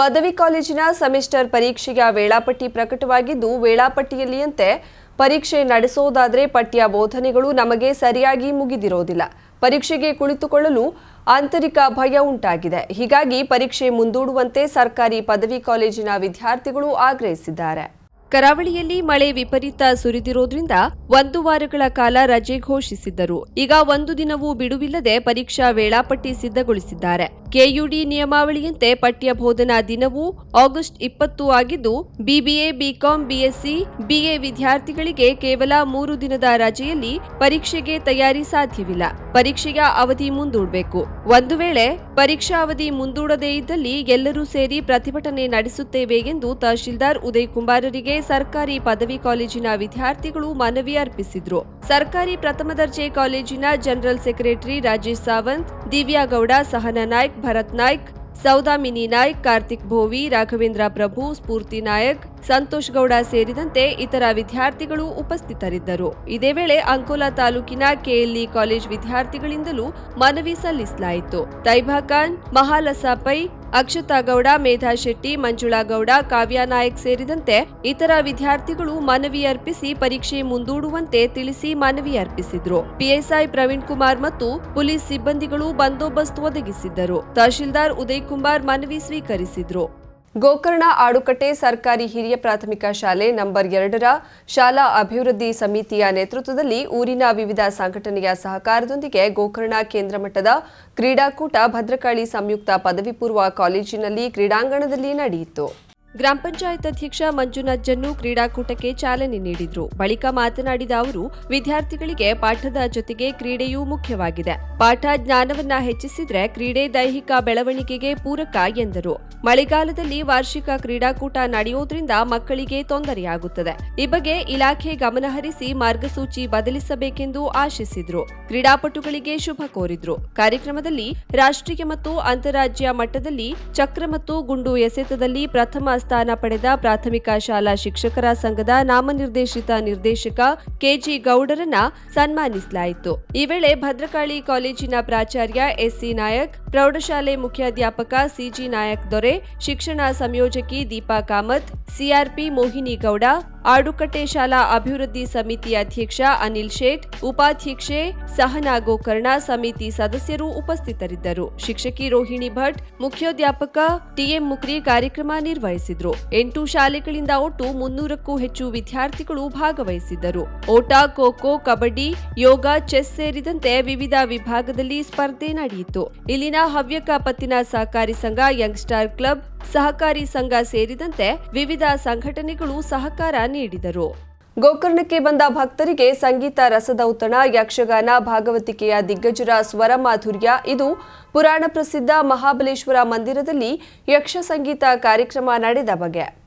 ಪದವಿ ಕಾಲೇಜಿನ ಸೆಮಿಸ್ಟರ್ ಪರೀಕ್ಷೆಯ ವೇಳಾಪಟ್ಟಿ ಪ್ರಕಟವಾಗಿದ್ದು, ವೇಳಾಪಟ್ಟಿಯಲ್ಲಿಯಂತೆ ಪರೀಕ್ಷೆ ನಡೆಸೋದಾದರೆ ಪಠ್ಯ ಬೋಧನೆಗಳು ನಮಗೆ ಸರಿಯಾಗಿ ಮುಗಿದಿರೋದಿಲ್ಲ. ಪರೀಕ್ಷೆಗೆ ಕುಳಿತುಕೊಳ್ಳಲು ಆಂತರಿಕ ಭಯ ಉಂಟಾಗಿದೆ. ಹೀಗಾಗಿ ಪರೀಕ್ಷೆ ಮುಂದೂಡುವಂತೆ ಸರ್ಕಾರಿ ಪದವಿ ಕಾಲೇಜಿನ ವಿದ್ಯಾರ್ಥಿಗಳು ಆಗ್ರಹಿಸಿದ್ದಾರೆ. ಕರಾವಳಿಯಲ್ಲಿ ಮಳೆ ವಿಪರೀತ ಸುರಿದಿರೋದ್ರಿಂದ ಒಂದು ವಾರಗಳ ಕಾಲ ರಜೆ ಘೋಷಿಸಿದ್ದರು. ಈಗ ಒಂದು ದಿನವೂ ಬಿಡುವಿಲ್ಲದೆ ಪರೀಕ್ಷಾ ವೇಳಾಪಟ್ಟಿ ಸಿದ್ಧಗೊಳಿಸಿದ್ದಾರೆ. ಕೆಯುಡಿ ನಿಯಮಾವಳಿಯಂತೆ ಪಠ್ಯ ಬೋಧನಾ ದಿನವೂ ಆಗಸ್ಟ್ ಇಪ್ಪತ್ತು ಆಗಿದ್ದು, ಬಿಬಿಎ, ಬಿಕಾಂ, ಬಿಎಸ್ಸಿ, ಬಿಎ ವಿದ್ಯಾರ್ಥಿಗಳಿಗೆ ಕೇವಲ ಮೂರು ದಿನದ ರಜೆಯಲ್ಲಿ ಪರೀಕ್ಷೆಗೆ ತಯಾರಿ ಸಾಧ್ಯವಿಲ್ಲ. ಪರೀಕ್ಷೆಯ ಅವಧಿ ಮುಂದೂಡಬೇಕು. ಒಂದು ವೇಳೆ ಪರೀಕ್ಷಾ ಅವಧಿ ಮುಂದೂಡದೇ ಇದ್ದಲ್ಲಿ ಎಲ್ಲರೂ ಸೇರಿ ಪ್ರತಿಭಟನೆ ನಡೆಸುತ್ತೇವೆ ಎಂದು ತಹಶೀಲ್ದಾರ್ ಉದಯ್ ಕುಮಾರರಿಗೆ ಸರ್ಕಾರಿ ಪದವಿ ಕಾಲೇಜಿನ ವಿದ್ಯಾರ್ಥಿಗಳು ಮನವಿ ಅರ್ಪಿಸಿದ್ರು. ಸರ್ಕಾರಿ ಪ್ರಥಮ ದರ್ಜೆ ಕಾಲೇಜಿನ ಜನರಲ್ ಸೆಕ್ರೆಟರಿ ರಾಜೇಶ್ ಸಾವಂತ್, ದಿವ್ಯಾಗೌಡ, ಸಹನ ನಾಯ್ಕ್, ಭರತ್ ನಾಯ್ಕ್, ಸೌದಾಮಿನಿ ನಾಯ್ಕ್, ಕಾರ್ತಿಕ್ ಭೋವಿ, ರಾಘವೇಂದ್ರ ಪ್ರಭು, ಸ್ಫೂರ್ತಿ ನಾಯಕ್ ಸಂತೋಷ್ ಗೌಡ ಸೇರಿದಂತೆ ಇತರ ವಿದ್ಯಾರ್ಥಿಗಳು ಉಪಸ್ಥಿತರಿದ್ದರು. ಇದೇ ವೇಳೆ ಅಂಕೋಲಾ ತಾಲೂಕಿನ ಕೆಎಲ್ಇ ಕಾಲೇಜ್ ವಿದ್ಯಾರ್ಥಿಗಳಿಂದಲೂ ಮನವಿ ಸಲ್ಲಿಸಲಾಯಿತು. ತೈಬಾ ಖಾನ್, ಮಹಾಲಸಾ ಪೈ, ಅಕ್ಷತಾ ಗೌಡ, ಮೇಧಾ ಶೆಟ್ಟಿ, ಮಂಜುಳಾ ಗೌಡ, ಕಾವ್ಯಾ ನಾಯಕ್ ಸೇರಿದಂತೆ ಇತರ ವಿದ್ಯಾರ್ಥಿಗಳು ಮನವಿ ಅರ್ಪಿಸಿ ಪರೀಕ್ಷೆ ಮುಂದೂಡುವಂತೆ ತಿಳಿಸಿ ಮನವಿ ಅರ್ಪಿಸಿದ್ರು. ಪಿಎಸ್ಐ ಪ್ರವೀಣ್ ಕುಮಾರ್ ಮತ್ತು ಪೊಲೀಸ್ ಸಿಬ್ಬಂದಿಗಳು ಬಂದೋಬಸ್ತ್ ಒದಗಿಸಿದ್ದರು. ತಹಶೀಲ್ದಾರ್ ಉದಯ್ ಕುಮಾರ್ ಮನವಿ ಸ್ವೀಕರಿಸಿದ್ರು. ಗೋಕರ್ಣ ಆಡುಕಟ್ಟೆ ಸರ್ಕಾರಿ ಹಿರಿಯ ಪ್ರಾಥಮಿಕ ಶಾಲೆ ನಂಬರ್ ಎರಡರ ಶಾಲಾ ಅಭಿವೃದ್ಧಿ ಸಮಿತಿಯ ನೇತೃತ್ವದಲ್ಲಿ ಊರಿನ ವಿವಿಧ ಸಂಘಟನೆಯ ಸಹಕಾರದೊಂದಿಗೆ ಗೋಕರ್ಣ ಕೇಂದ್ರ ಮಟ್ಟದ ಕ್ರೀಡಾಕೂಟ ಭದ್ರಕಾಳಿ ಸಂಯುಕ್ತ ಪದವಿ ಪೂರ್ವ ಕಾಲೇಜಿನಲ್ಲಿ ಕ್ರೀಡಾಂಗಣದಲ್ಲಿ ನಡೆಯಿತು. ಗ್ರಾಮ ಪಂಚಾಯತ್ ಅಧ್ಯಕ್ಷ ಮಂಜುನಾಥ್ ಜನ್ನು ಕ್ರೀಡಾಕೂಟಕ್ಕೆ ಚಾಲನೆ ನೀಡಿದ್ರು. ಬಳಿಕ ಮಾತನಾಡಿದ ಅವರು, ವಿದ್ಯಾರ್ಥಿಗಳಿಗೆ ಪಾಠದ ಜೊತೆಗೆ ಕ್ರೀಡೆಯೂ ಮುಖ್ಯವಾಗಿದೆ. ಪಾಠ ಜ್ಞಾನವನ್ನ ಹೆಚ್ಚಿಸಿದ್ರೆ ಕ್ರೀಡೆ ದೈಹಿಕ ಬೆಳವಣಿಗೆಗೆ ಪೂರಕ ಎಂದರು. ಮಳೆಗಾಲದಲ್ಲಿ ವಾರ್ಷಿಕ ಕ್ರೀಡಾಕೂಟ ನಡೆಯೋದ್ರಿಂದ ಮಕ್ಕಳಿಗೆ ತೊಂದರೆಯಾಗುತ್ತದೆ. ಈ ಬಗ್ಗೆ ಇಲಾಖೆ ಗಮನಹರಿಸಿ ಮಾರ್ಗಸೂಚಿ ಬದಲಿಸಬೇಕೆಂದು ಆಶಿಸಿದ್ರು. ಕ್ರೀಡಾಪಟುಗಳಿಗೆ ಶುಭ ಕೋರಿದ್ರು. ಕಾರ್ಯಕ್ರಮದಲ್ಲಿ ರಾಷ್ಟ್ರೀಯ ಮತ್ತು ಅಂತಾರಾಜ್ಯ ಮಟ್ಟದಲ್ಲಿ ಚಕ್ರ ಮತ್ತು ಗುಂಡು ಎಸೆತದಲ್ಲಿ ಪ್ರಥಮ ಸ್ಥಾನ ಪಡೆದ ಪ್ರಾಥಮಿಕ ಶಾಲಾ ಶಿಕ್ಷಕರ ಸಂಘದ ನಾಮನಿರ್ದೇಶಿತ ನಿರ್ದೇಶಕ ಕೆಜಿ ಗೌಡರನ್ನ ಸನ್ಮಾನಿಸಲಾಯಿತು. ಈ ವೇಳೆ ಭದ್ರಕಾಳಿ ಕಾಲೇಜಿನ ಪ್ರಾಚಾರ್ಯ ಎಸ್ಸಿ ನಾಯಕ್, ಪ್ರೌಢಶಾಲೆ ಮುಖ್ಯಾಧ್ಯಾಪಕ ಸಿಜಿ ನಾಯಕ್ ದೊರೆ, ಶಿಕ್ಷಣ ಸಂಯೋಜಕಿ ದೀಪಾ ಕಾಮತ್, ಸಿಆರ್ಪಿ ಮೋಹಿನಿ ಗೌಡ ಆಡುಕಟ್ಟೆ ಶಾಲಾ ಅಭಿವೃದ್ಧಿ ಸಮಿತಿ ಅಧ್ಯಕ್ಷ ಅನಿಲ್ ಶೇಟ್, ಉಪಾಧ್ಯಕ್ಷೆ ಸಹನಾ ಗೋಕರ್ಣ, ಸಮಿತಿ ಸದಸ್ಯರು ಉಪಸ್ಥಿತರಿದ್ದರು. ಶಿಕ್ಷಕಿ ರೋಹಿಣಿ ಭಟ್ ಮುಖ್ಯೋಧ್ಯಾಪಕ ಟಿಎಂ ಮುಕ್ರಿ ಕಾರ್ಯಕ್ರಮ ನಿರ್ವಹಿಸಿದ್ರು. ಎಂಟು ಶಾಲೆಗಳಿಂದ ಒಟ್ಟು ಮುನ್ನೂರಕ್ಕೂ ಹೆಚ್ಚು ವಿದ್ಯಾರ್ಥಿಗಳು ಭಾಗವಹಿಸಿದ್ದರು. ಓಟ, ಖೋಖೋ, ಕಬಡ್ಡಿ, ಯೋಗ, ಚೆಸ್ ಸೇರಿದಂತೆ ವಿವಿಧ ವಿಭಾಗದಲ್ಲಿ ಸ್ಪರ್ಧೆ ನಡೆಯಿತು. ಇಲ್ಲಿನ ಹವ್ಯಕ ಪತ್ತಿನ ಸಹಕಾರಿ ಸಂಘ ಯಂಗ್ ಸ್ಟಾರ್ ಕ್ಲಬ್ ಸಹಕಾರಿ ಸಂಘ ಸೇರಿದಂತೆ ವಿವಿಧ ಸಂಘಟನೆಗಳು ಸಹಕಾರ ನೀಡಿದರು. ಗೋಕರ್ಣಕ್ಕೆ ಬಂದ ಭಕ್ತರಿಗೆ ಸಂಗೀತ ರಸದೌತಣ ಯಕ್ಷಗಾನ ಭಾಗವತಿಕೆಯ ದಿಗ್ಗಜರ ಸ್ವರ ಮಾಧುರ್ಯ ಇದು ಪುರಾಣ ಪ್ರಸಿದ್ಧ ಮಹಾಬಲೇಶ್ವರ ಮಂದಿರದಲ್ಲಿ ಯಕ್ಷ ಸಂಗೀತ ಕಾರ್ಯಕ್ರಮ ನಡೆದ ಬಗೆ.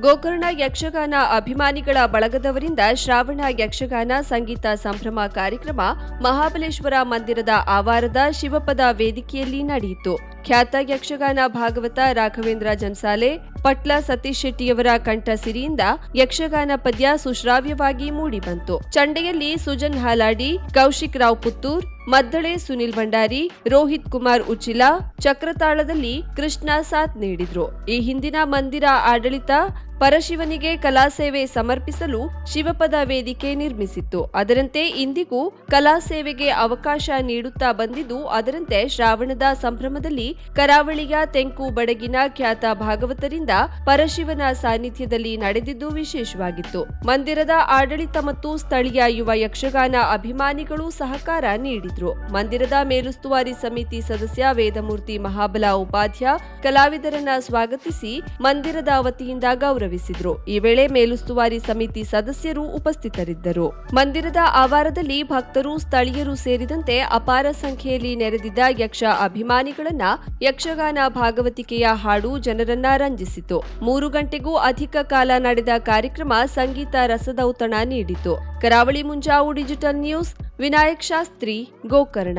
ಗೋಕರ್ಣ ಯಕ್ಷಗಾನ ಅಭಿಮಾನಿಗಳ ಬಳಗದವರಿಂದ ಶ್ರಾವಣ ಯಕ್ಷಗಾನ ಸಂಗೀತ ಸಂಭ್ರಮ ಕಾರ್ಯಕ್ರಮ ಮಹಾಬಲೇಶ್ವರ ಮಂದಿರದ ಆವಾರದ ಶಿವಪದ ವೇದಿಕೆಯಲ್ಲಿ ನಡೆಯಿತು. ಖ್ಯಾತ ಯಕ್ಷಗಾನ ಭಾಗವತ ರಾಘವೇಂದ್ರ ಜನ್ಸಾಲೆ, ಪಟ್ಲ ಸತೀಶ್ ಶೆಟ್ಟಿಯವರ ಕಂಠ ಸಿರಿಯಿಂದ ಯಕ್ಷಗಾನ ಪದ್ಯ ಸುಶ್ರಾವ್ಯವಾಗಿ ಮೂಡಿಬಂತು. ಚಂಡೆಯಲ್ಲಿ ಸುಜನ್ ಹಾಲಾಡಿ, ಕೌಶಿಕ್ ರಾವ್ ಪುತ್ತೂರ್, ಮದ್ದಳೆ ಸುನಿಲ್ ಭಂಡಾರಿ, ರೋಹಿತ್ ಕುಮಾರ್ ಉಚಿಲ ಚಕ್ರತಾಳದಲ್ಲಿ ಕೃಷ್ಣ ಸಾಥ್ ನೀಡಿದ್ರು. ಈ ಹಿಂದಿನ ಮಂದಿರ ಆಡಳಿತ ಪರಶಿವನಿಗೆ ಕಲಾಸೇವೆ ಸಮರ್ಪಿಸಲು ಶಿವಪದ ವೇದಿಕೆ ನಿರ್ಮಿಸಿತ್ತು. ಅದರಂತೆ ಇಂದಿಗೂ ಕಲಾಸೇವೆಗೆ ಅವಕಾಶ ನೀಡುತ್ತಾ ಬಂದಿದ್ದು, ಅದರಂತೆ ಶ್ರಾವಣದ ಸಂಭ್ರಮದಲ್ಲಿ ಕರಾವಳಿಯ ತೆಂಕು ಬಡಗಿನ ಖ್ಯಾತ ಭಾಗವತರಿಂದ ಪರಶಿವನ ಸಾನ್ನಿಧ್ಯದಲ್ಲಿ ನಡೆದಿದ್ದು ವಿಶೇಷವಾಗಿತ್ತು. ಮಂದಿರದ ಆಡಳಿತ ಮತ್ತು ಸ್ಥಳೀಯ ಯುವ ಯಕ್ಷಗಾನ ಅಭಿಮಾನಿಗಳು ಸಹಕಾರ ನೀಡಿದ್ರು. ಮಂದಿರದ ಮೇಲುಸ್ತುವಾರಿ ಸಮಿತಿ ಸದಸ್ಯ ವೇದಮೂರ್ತಿ ಮಹಾಬಲ ಉಪಾಧ್ಯ ಕಲಾವಿದರನ್ನ ಸ್ವಾಗತಿಸಿ ಮಂದಿರದ ವತಿಯಿಂದ ಗೌರವಿಸಿದ್ರು ಈ ವೇಳೆ ಮೇಲುಸ್ತುವಾರಿ ಸಮಿತಿ ಸದಸ್ಯರು ಉಪಸ್ಥಿತರಿದ್ದರು. ಮಂದಿರದ ಆವಾರದಲ್ಲಿ ಭಕ್ತರು, ಸ್ಥಳೀಯರು ಸೇರಿದಂತೆ ಅಪಾರ ಸಂಖ್ಯೆಯಲ್ಲಿ ನೆರೆದಿದ್ದ ಯಕ್ಷ ಅಭಿಮಾನಿಗಳನ್ನ ಯಕ್ಷಗಾನ ಭಾಗವತಿಕೆಯ ಹಾಡು ಜನರನ್ನ ರಂಜಿಸಿತು. ಮೂರು ಗಂಟೆಗೂ ಅಧಿಕ ಕಾಲ ನಡೆದ ಕಾರ್ಯಕ್ರಮ ಸಂಗೀತ ರಸದೌತಣ ನೀಡಿತು. Karavali Munjavu digital news, Vinayak Shastri, Gokarna.